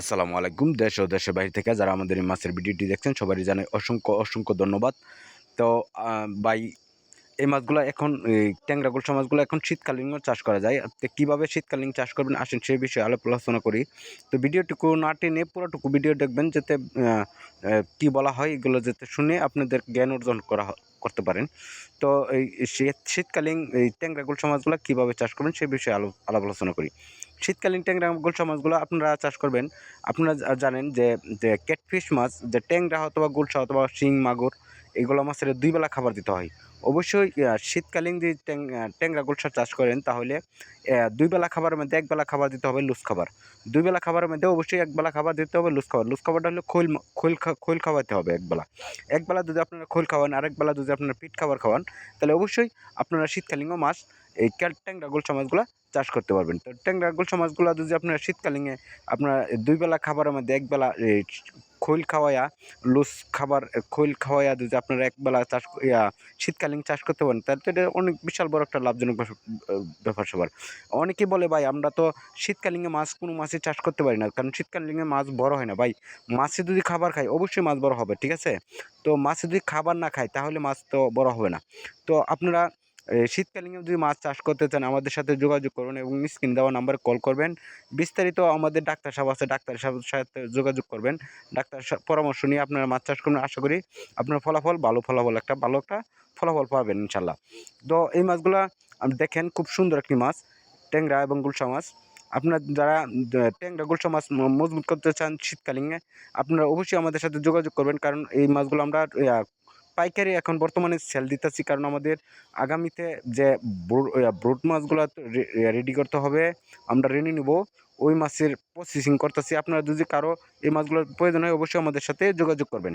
আসসালামু আলাইকুম, দেশ ও দেশের বাইরে থেকে যারা আমাদের এই মাছের ভিডিওটি দেখছেন, সবারই জানাই অসংখ্য অসংখ্য ধন্যবাদ। তো ভাই, এই মাছগুলো এখন ট্যাংরা গুলশা মাছগুলো এখন শীতকালীনও চাষ করা যায়। তো কীভাবে শীতকালীন চাষ করবেন আসেন সেই বিষয়ে আলাপ আলোচনা করি। তো ভিডিওটুকু না টেনে পুরোটুকু ভিডিও দেখবেন, যাতে কী বলা হয় এগুলো যাতে শুনে আপনাদের জ্ঞান অর্জন করা করতে পারেন। তো, এই শীত, শীতকালীন এই ট্যাংরা গুলশা মাছগুলো কীভাবে চাষ করবেন সেই বিষয়ে আলো, আলাপ আলোচনা করি। শীতকালীন ট্যাংরা গুলশা মাছগুলো আপনারা চাষ করবেন। আপনারা জানেন যে যে ক্যাটফিশ মাছ, যে ট্যাংরা অথবা গুলশা অথবা শিং, মাগুর এগুলো মাছের দুই বেলা খাবার দিতে হয়। অবশ্যই শীতকালীন যদি ট্যাংরা গুলশা চাষ করেন তাহলে আহ, দুই বেলা খাবারের মধ্যে একবেলা খাবার দিতে হবে লুজ খাবার। দুই বেলা খাবারের মধ্যে অবশ্যই একবেলা খাবার দিতে হবে লুজ খাবার। লুজ খাবারটা হলো খোল খোল খৈল খাওয়াতে হবে একবেলা একবেলা যদি আপনারা খোল খাওয়ান আরেক বেলা যদি আপনারা পিট খাবার খাওয়ান তাহলে অবশ্যই আপনারা শীতকালীন মাছ এই ট্যাংরা গুলশা মাছগুলো চাষ করতে পারবেন। তো ট্যাংরা গুলশা মাছগুলো যদি আপনারা শীতকালীনে আপনার দুই বেলা খাবারের মধ্যে একবেলা খৈল খাওয়ায়া, লুজ খাবার খৈল খাওয়ায়া যদি আপনারা এক বেলা চাষ ইয়া, শীতকালীন চাষ করতে পারেন, তাহলে তো এটা অনেক বিশাল বড় একটা লাভজনক ব্যাপার- সবার। অনেকে বলে, ভাই, আমরা তো শীতকালীনে মাছ কোনো মাছই চাষ করতে পারি না, কারণ শীতকালীনে মাছ বড় হয় না। ভাই, মাছে যদি খাবার খায়, অবশ্যই মাছ বড় হবে, ঠিক আছে? তো মাছে যদি খাবার না খায়, তাহলে মাছ তো বড় হবে না। তো আপনারা শীতকালীনে যদি মাছ চাষ করতে চান, আমাদের সাথে যোগাযোগ করুন এবং স্ক্রিন দেওয়া নাম্বারে কল করবেন। বিস্তারিত আমাদের ডাক্তার সাহেব আছে, ডাক্তার সাহেবের সাথে যোগাযোগ করবেন। ডাক্তার পরামর্শ নিয়ে আপনারা মাছ চাষ করবেন। আশা করি আপনার ফলাফল ভালো ফলাফল একটা, ভালো একটা ফলাফল পাবেন ইনশাল্লাহ তো এই মাছগুলা দেখেন খুব সুন্দর একটি মাছ, ট্যাংরা এবং গুলশা মাছ। আপনার যারা ট্যাংরা, গুলশা মাছ মজবুত করতে চান শীতকালীনে, আপনারা অবশ্যই আমাদের সাথে যোগাযোগ করবেন। কারণ এই মাছগুলো আমরা পাইকারি এখন বর্তমানে সেল দিতেছি। কারণ আমাদের আগামীতে যে ব্রুট মাছগুলো রেডি করতে হবে, আমরা রেডি নিব। ওই মাছের প্রসেসিং করতেছি। আপনারা যদি কারও এই মাছগুলোর প্রয়োজন হয়, অবশ্যই আমাদের সাথে যোগাযোগ করবেন।